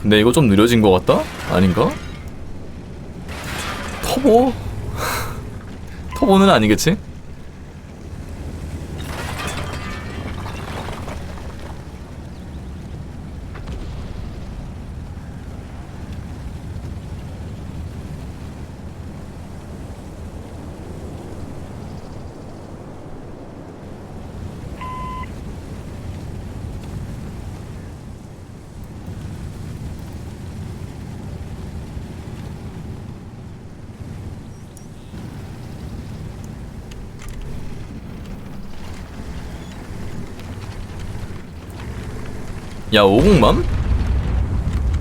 근데 이거 좀 느려진 것 같다? 아닌가? 터보? 터보는 아니겠지? 야 오공맘?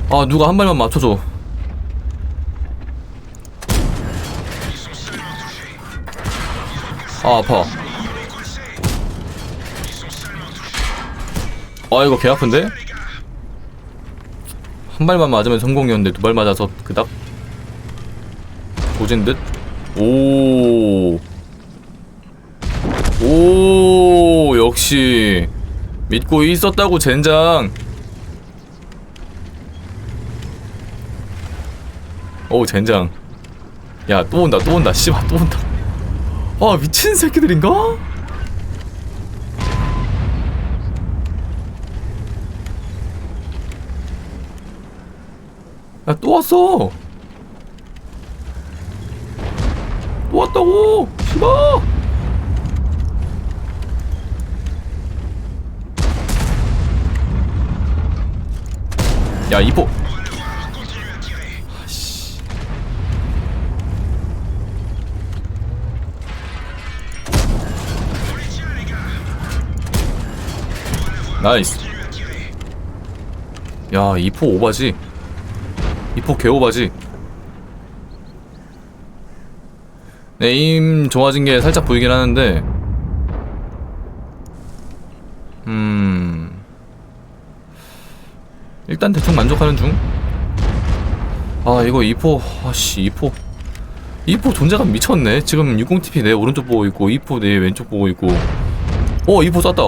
아 누가 한 발만 맞춰줘 아 아파 아 이거 개 아픈데? 한 발만 맞으면 성공이었는데 두 발 맞아서 그닥 도진 듯? 오. 오, 역시 믿고 있었다고 젠장. 오, 젠장. 야, 또 온다, 또 온다, 씨발, 또 온다. 아, 미친 새끼들인가? 야, 또 왔어. 또 왔다고. 씨발. 야, 이보. 아씨. 나이스. 야, 이포 오바지. 이포 개오바지. 네, 에임 좋아진 게 살짝 보이긴 하는데, 음, 일단 대충 만족하는 중. 아, 이거 이포, 아씨, 이포. 이포 존재감 미쳤네. 지금 60TP 내 오른쪽 보고 있고, 이포 내 왼쪽 보고 있고. 어, 이포 쐈다.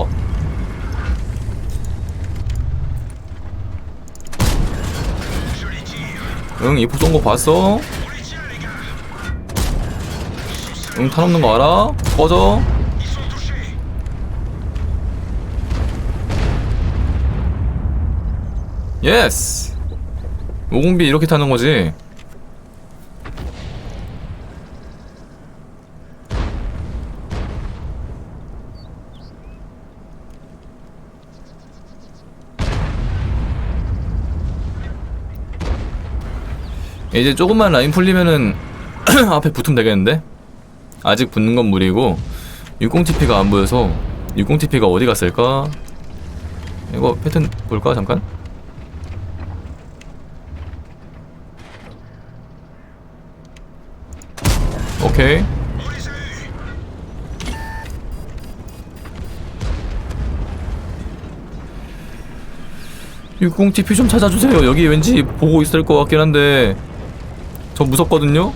응, 이포 쏜 거 봤어? 응, 탄 없는 거 알아? 꺼져. 예스! 50B 이렇게 타는 거지. 이제 조금만 라인 풀리면은 앞에 붙으면 되겠는데? 아직 붙는 건 무리고 60TP가 안 보여서 60TP가 어디 갔을까? 이거 패턴 볼까 잠깐? 오케이. 60TP 좀 찾아주세요. 여기 왠지 보고 있을 것 같긴 한데. 저 무섭거든요?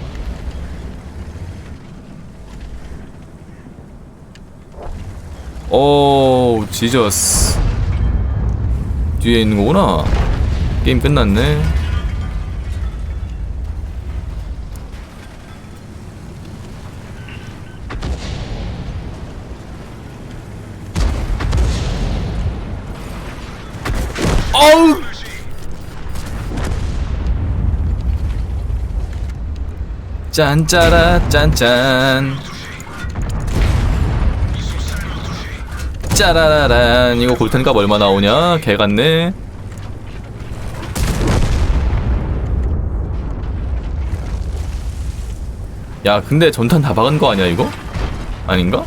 오 지저스. 뒤에 있는 거구나. 게임 끝났네 어우 짠짜라 짠짠 짜라라란 이거 골텐값 얼마 나오냐 개 같네 야 근데 전탄 다 박은 거 아니야 이거? 아닌가?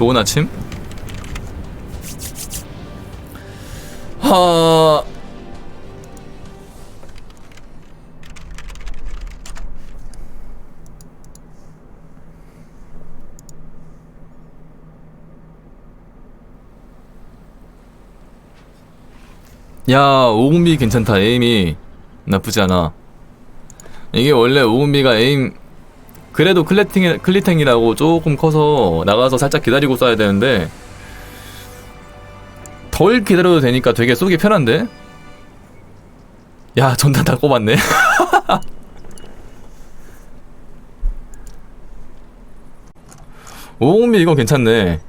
좋은 아침? 하... 야 오금비 괜찮다. 에임이 나쁘지 않아. 이게 원래 오금비가 에임 그래도 클리팅, 클리탱이라고 조금 커서 나가서 살짝 기다리고 쏴야 되는데 덜 기다려도 되니까 되게 쏘기 편한데? 야 전단 다 꼽았네 오금비 이거 괜찮네